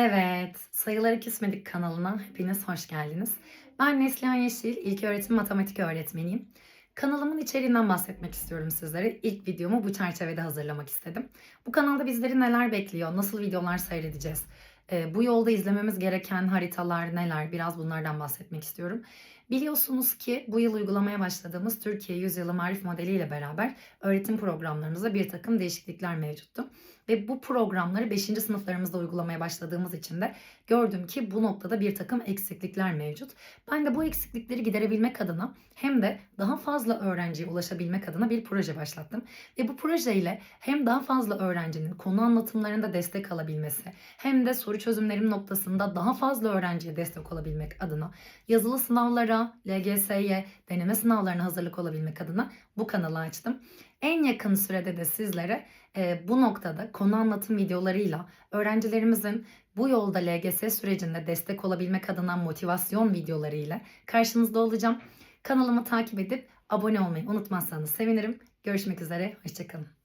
Evet, Sayıları Küsmedik kanalına hepiniz hoş geldiniz. Ben Neslihan Yeşil, İlköğretim Matematik öğretmeniyim. Kanalımın içeriğinden bahsetmek istiyorum sizlere. İlk videomu bu çerçevede hazırlamak istedim. Bu kanalda bizleri neler bekliyor, nasıl videolar seyredeceğiz, e, bu yolda izlememiz gereken haritalar neler, biraz bunlardan bahsetmek istiyorum. Biliyorsunuz ki bu yıl uygulamaya başladığımız Türkiye Yüzyılı Marif Modeli ile beraber öğretim programlarımızda bir takım değişiklikler mevcuttu. Ve bu programları 5. sınıflarımızda uygulamaya başladığımız için de gördüm ki bu noktada bir takım eksiklikler mevcut. Ben de bu eksiklikleri giderebilmek adına hem de daha fazla öğrenciye ulaşabilmek adına bir proje başlattım. Ve bu projeyle hem daha fazla öğrencinin konu anlatımlarında destek alabilmesi hem de soru çözümlerim noktasında daha fazla öğrenciye destek olabilmek adına yazılı sınavlara, LGS'ye, deneme sınavlarına hazırlık olabilmek adına bu kanalı açtım. En yakın sürede de sizlere e, bu noktada konu anlatım videolarıyla öğrencilerimizin bu yolda LGS sürecinde destek olabilmek adına motivasyon videoları ile karşınızda olacağım. Kanalımı takip edip abone olmayı unutmazsanız sevinirim. Görüşmek üzere, hoşçakalın.